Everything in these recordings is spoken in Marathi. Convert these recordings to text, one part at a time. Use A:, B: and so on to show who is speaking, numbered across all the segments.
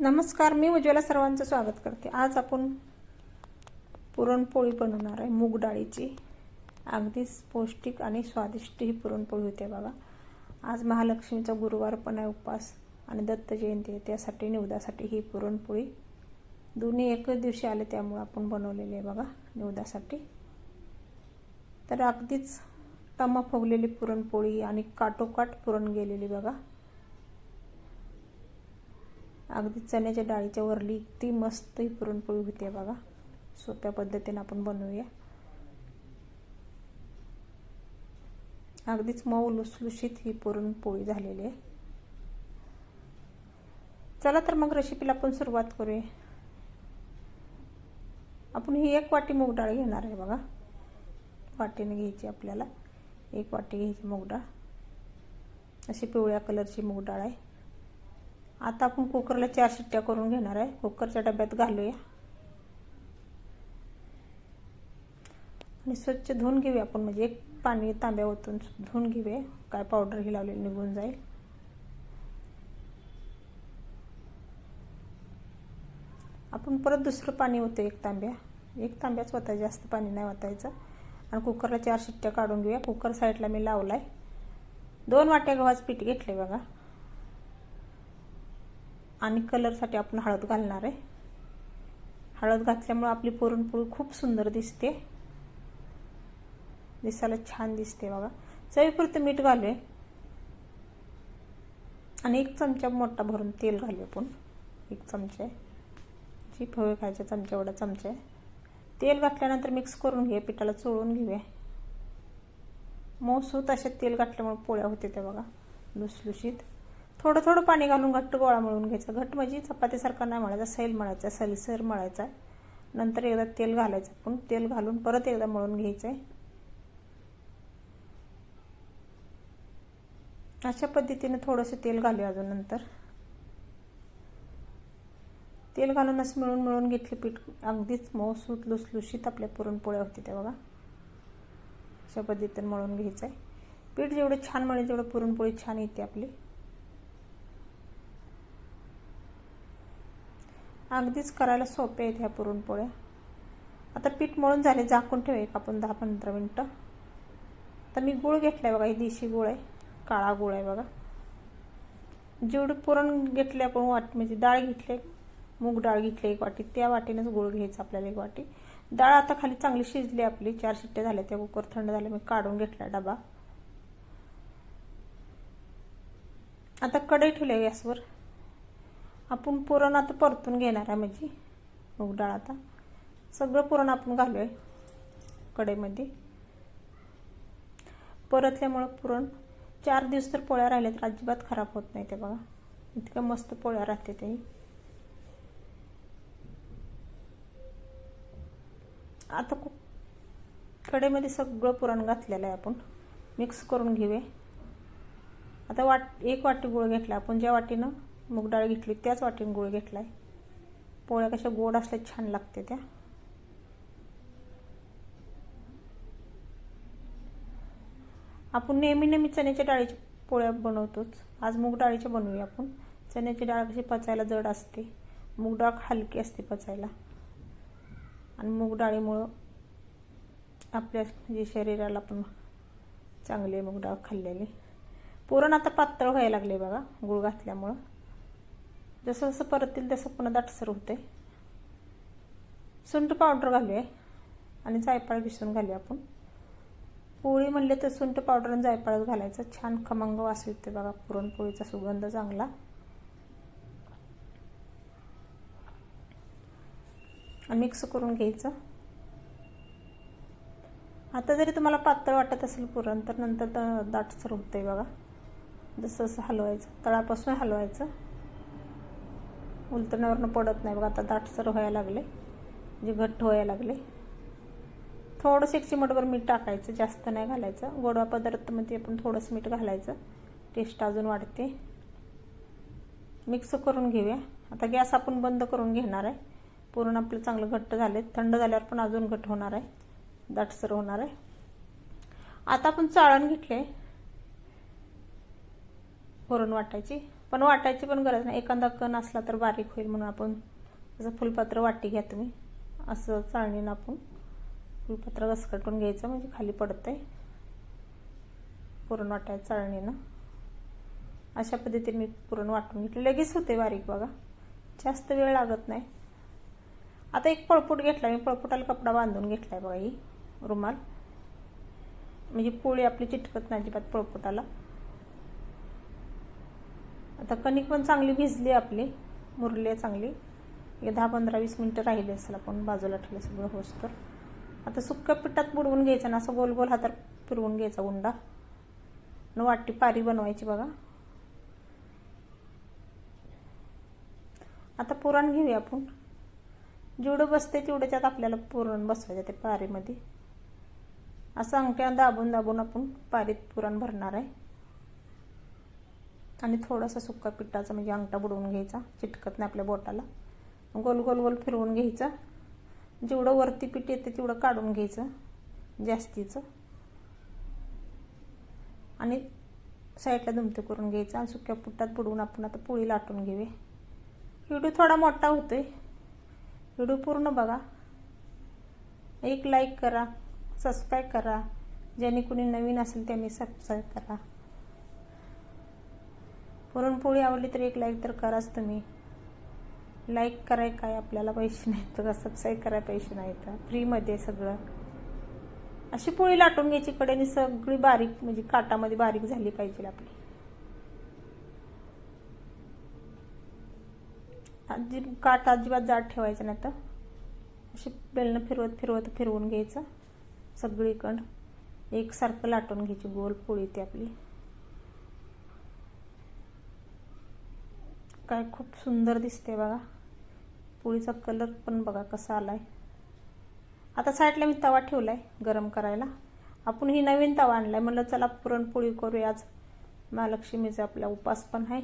A: नमस्कार मी उज्ज्वला सर्वांचं स्वागत करते. आज आपण पुरणपोळी बनवणार आहे मूग डाळीची. अगदीच पौष्टिक आणि स्वादिष्ट ही पुरणपोळी होते बघा. आज महालक्ष्मीचा गुरुवार पण आहे उपवास आणि दत्त जयंती आहे त्यासाठी निवदासाठी ही पुरणपोळी दोन्ही एकच दिवशी आले त्यामुळे आपण बनवलेली आहे बघा निवदासाठी तर अगदीच टमा फुगलेली पुरणपोळी आणि काटोकाट पुरण गेलेली बघा. अगदी चण्याच्या डाळीच्या वरली इतकी मस्त ही पुरणपोळी होते बघा. सोप्या पद्धतीने आपण बनवूया. अगदीच मऊ लुसलुशीत ही पुरणपोळी झालेली आहे. चला तर मग रेसिपीला आपण सुरुवात करूया. आपण ही एक वाटी मूग डाळ घेणार आहे बघा. वाटीने घ्यायची आपल्याला. एक वाटी घ्यायची मूग डाळ. अशी पिवळ्या कलरची मूग डाळ आहे. आता आपण कुकरला चार शिट्ट्या करून घेणार आहे. कुकरच्या डब्यात घालूया. आणि स्वच्छ धुवून घेऊया आपण. म्हणजे एक पाणी तांब्या ओतून धुवून घेऊया. काय पावडर ही लावलेली निघून जाईल. आपण परत दुसरं पाणी होतं एक तांब्या. एक तांब्याच होता जास्त पाणी नाही वाटायचं आणि कुकरला चार शिट्ट्या काढून घेऊया. कुकर साईडला मी लावलाय. दोन वाट्या गव्हाचं पीठ घेतले बघा. आणि कलरसाठी आपण हळद घालणार आहे. हळद घातल्यामुळे आपली पुरणपोळी खूप सुंदर दिसते. दिसायला छान दिसते बघा. चवीपुरतं मीठ घालूया. आणि एक चमचा मोठा भरून तेल घालूया आपण. एक चमचा जी फवे खायच्या चमचा एवढा चमचा आहे. तेल घातल्यानंतर मिक्स करून घे पिठाला चोळून घेऊया. मऊसूत अशा तेल घातल्यामुळे पोळ्या होते त्या बघा. लुसलुशीत. थोडं थोडं पाणी घालून घट्ट गोळा मळून घ्यायचा. घट्ट म्हणजे चपातीसारखा नाही मळायचा सैल मळायचा सैलसर मळायचा. नंतर एकदा तेल घालायचं. आपण तेल घालून परत एकदा मळून घ्यायचं आहे अशा पद्धतीने थोडंसं तेल घालूया अजून नंतर. तेल घालून असं मिळून मिळून घेतले पीठ अगदीच मऊसूत लुसलुशीत आपल्या पुरणपोळ्या होती त्या बघा. अशा पद्धतीने मळून घ्यायचं आहे पीठ जेवढं छान मळेल तेवढं पुरणपोळी छान येते आपली. अगदीच करायला सोपे आहेत ह्या पुरणपोळ्या. आता पीठ मळून झाले झाकून ठेवा एक आपण दहा पंधरा मिनटं. तर मी गुळ घेतला आहे बघा ही देशी गुळ आहे काळा गुळ आहे बघा. जेवढं पुरण घेतले आपण वाट म्हणजे डाळ घेतले मूग डाळ घेतली एक वाटी त्या वाटीनेच गुळ घ्यायचा आपल्याला एक वाटी. डाळ आता खाली चांगली शिजली आपली चार शिट्ट्या झाल्या त्या कुकर थंड झाल्या मी काढून घेतला डबा. आता कढई ठेवली गॅसवर. आपण पुरण आता परतून घेणार आहे म्हणजे. मूग डाळ आता. सगळं पुरण आपण घालूया कढईमध्ये. परतल्यामुळं पुरण चार दिवस तर पोळ्या राहिल्या तर अजिबात खराब होत नाही ते बघा. इतक्या मस्त पोळ्या राहते ते. आता कढईमध्ये सगळं पुरण घातलेलं आहे आपण. मिक्स करून घेऊया. आता वाट एक वाटी गुळ घेतला. आपण ज्या वाटीनं मूग डाळ घेतली त्याच वाटीने गुळ घेतला आहे पोळ्या कशा गोड असल्या छान लागते त्या. आपण नेहमी नेहमी चण्याच्या डाळीच्या पोळ्या बनवतोच. आज मूग डाळीच्या बनवूया आपण. चण्याची डाळ कशी पचायला जड असते. मूग डाळ हलकी असते पचायला. आणि मूग डाळीमुळं आपल्या म्हणजे शरीराला पण चांगले मूग डाळ खाल्लेली. पुरण आता पातळ व्हायला लागले बघा गुळ घातल्यामुळं. जसं जसं परतील तसं पुन्हा दाटसर होते सुंठ पावडर घालूया. आणि जायफळ घिसून घालूया आपण. पोळी म्हणले तर सुंठ पावडर आणि जायफळच घालायचं. छान खमंग वास येते बघा. पुरणपोळीचा सुगंध चांगला. मिक्स करून घ्यायचं. आता जरी तुम्हाला पातळ वाटत असेल पुरण तर नंतर दाटसर होतंय बघा. जसं जसं हलवायचं. तळापासून हलवायचं. उलटण्यावरनं पडत नाही. बघा आता दाटसर व्हायला लागले. म्हणजे घट्ट व्हायला लागले. थोडंसं एक चिमटभर मीठ टाकायचं. जास्त नाही घालायचं. गोडवा पदार्थामध्ये आपण थोडंसं मीठ घालायचं. टेस्ट अजून वाढते. मिक्स करून घेऊया. आता गॅस आपण बंद करून घेणार आहे. पूर्ण आपलं चांगलं घट्ट झाले थंड झाल्यावर पण अजून घट्ट होणार आहे. दाटसर होणार आहे. आता आपण चाळण घेतले पुरण वाटायची. पण वाटायची पण गरज नाही. एखादा कण असला तर बारीक होईल म्हणून आपण असं फुलपात्र वाटी घ्या तुम्ही. असं चाळणीनं आपण फुलपात्र घसकटून घ्यायचं म्हणजे खाली पडतंय. पुरण वाटायचं चाळणीनं. अशा पद्धतीने मी पुरण वाटून घेतलं. लगेच होते बारीक बघा. जास्त वेळ लागत नाही. आता एक पळपूट घेतला. मी पळपुटाला कपडा बांधून घेतलाय बघा ही रुमाल. म्हणजे पोळी आपली चिटकत नाही अजिबात पळपुटाला. आता कणिक पण चांगली भिजली आपली मुरली आहे चांगली. एक दहा पंधरा वीस मिनटं राहिले असेल आपण बाजूला ठेवलं सगळं होस तर. आता सुक्या पिठात बुडवून घ्यायचं ना असं गोल गोल हातात फिरवून घ्यायचा गुंडा न वाटी पारी बनवायची बघा. आता पुरण घेऊया आपण. जेवढं बसते तेवढं त्यात आपल्याला पुरण बसवायचं ते पारीमध्ये. असं अंगठ्या दाबून दाबून आपण पारीत पुरण भरणार आहे. आणि थोडासा सुक्का पिठाचा म्हणजे अंगठा बुडवून घ्यायचा चिटकत नाही आपल्या बोटाला. गोल गोल गोल फिरवून घ्यायचं. जेवढं वरती पीठ येते तेवढं काढून घ्यायचं जास्तीचं. आणि साईडला दुमते करून घ्यायचं आणि सुक्या पिठात बुडवून आपण आता पोळी लाटून घेऊया. व्हिडिओ थोडा मोठा होतोय. व्हिडिओ पूर्ण बघा. एक लाईक करा सबस्क्राईब करा. ज्याने कुणी नवीन असेल त्यांनी सबस्क्राईब करा. पुरणपोळी आवडली तर एक लाईक तर कराच तुम्ही. लाईक कराय काय आपल्याला पैसे नाहीत तर सबस्क्राईब कराय पैसे नाहीत. फ्रीमध्ये सगळं. अशी पोळी लाटून घ्यायची कडेने सगळी बारीक म्हणजे काटामध्ये बारीक झाली पाहिजे आपली. अजिब काट अजिबात जाड ठेवायचं नाही तर. अशी बेलनं फिरवत फिरवत फिरवून घ्यायचं. सगळीकडं. एकसारखं लाटून घ्यायची गोल पोळी ती आपली. काय खूप सुंदर दिसते बघा. पोळीचा कलर पण बघा कसा आलाय. आता साईडला मी तवा ठेवलाय गरम करायला. आपण ही नवीन तवा आणलाय. म्हणलं चला पुरणपोळी करूया आज. महालक्ष्मीचा आपला उपास पण आहे.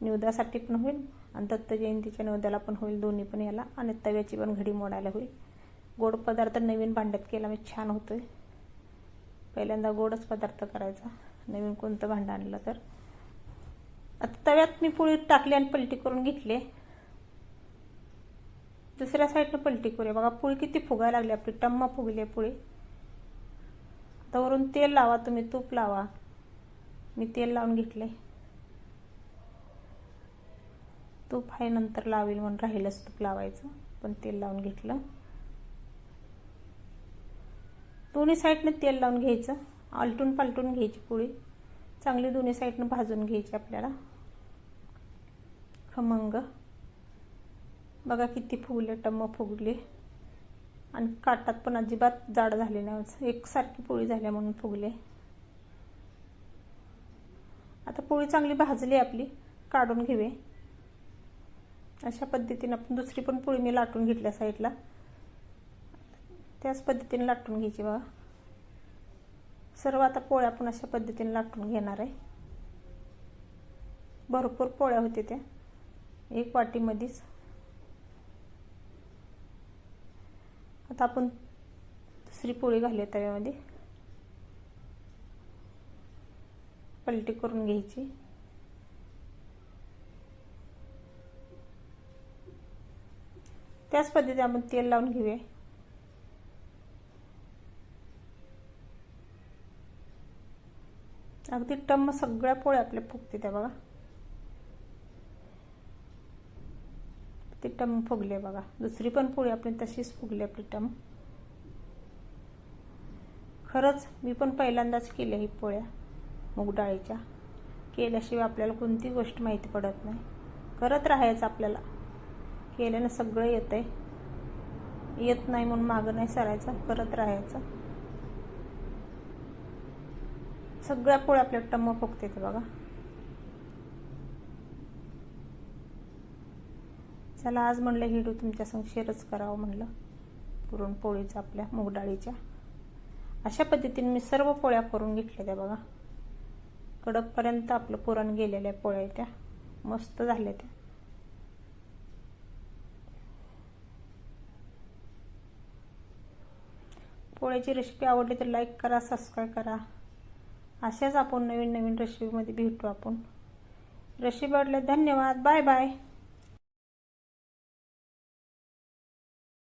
A: निवद्यासाठी पण होईल. आणि दत्त जयंतीच्या निवद्याला पण होईल. दोन्ही पण याला. आणि तव्याची पण घडी मोडायला होईल. गोड पदार्थ नवीन भांड्यात केला मी छान होतोय. पहिल्यांदा गोडच पदार्थ करायचा. नवीन कोणतं भांडं आणलं तर. आता तव्यात मी पोळी टाकली आणि पलटी करून घेतले. दुसऱ्या साईडनं पलटी करूया. बघा पोळी किती फुगायला लागली आपली टम्मा फुगली आहे पोळी आता वरून तेल लावा तुम्ही तूप लावा. मी तेल लावून घेतले तूप आहे नंतर लावेल म्हणून राहिलंच तूप लावायचं. पण तेल लावून घेतलं. दोन्ही साईडनं तेल लावून घ्यायचं. आलटून पालटून घ्यायची पोळी चांगली दोन्ही साईडनं भाजून घ्यायची आपल्याला. खमंग. बघा किती फुगले टम्म फुगले. आणि काटात पण अजिबात जाड झाले नाही एकसारखी पोळी झाल्या म्हणून फुगले. आता पोळी चांगली भाजली आपली काढून घेऊया अशा पद्धतीने आपण दुसरी पण पोळी मी लाटून घेतल्या साईडला. त्याच पद्धतीने लाटून घ्यायची बघा. सर्व आता पोळ्या आपण अशा पद्धतीने लाटून घेणार आहे. भरपूर पोळ्या होते त्या. एक वाटीमध्येच. आता आपण दुसरी पोळी घालूया तव्यामध्ये पलटी करून घ्यायची. त्याच पद्धतीने आपण तेल लावून घेऊया. अगदी टम्म सगळ्या पोळ्या आपल्या फुगते त्या बघा. ती टम फुगले बघा. दुसरी पण पोळी आपली तशीच फुगली आपली टम. खरंच मी पण पहिल्यांदाच केल्या ही पोळ्या मूग डाळीच्या. केल्याशिवाय आपल्याला कोणती गोष्ट माहिती पडत नाही. करत राहायचं आपल्याला. केल्यानं सगळं येतं आहे येत नाही म्हणून मागं नाही सरायचं करत राहायचं. सगळ्या पोळ्या आपल्या टम्म फुगते ते बघा. चला आज म्हणलं हिडू तुमच्यासंग शेअरच करावं म्हणलं. पुरणपोळीचं आपल्या मुगडाळीच्या. अशा पद्धतीने मी सर्व पोळ्या करून घेतल्या त्या बघा. कडकपर्यंत आपलं पुरण गेलेल्या पोळ्या त्या. मस्त झाल्या त्या. पोळ्याची रेसिपी आवडली तर लाईक करा सबस्क्राईब करा. अशाच आपण नवीन नवीन रेसिपीमध्ये भेटू आपण. रेसिपी आवडल्या धन्यवाद. Bye bye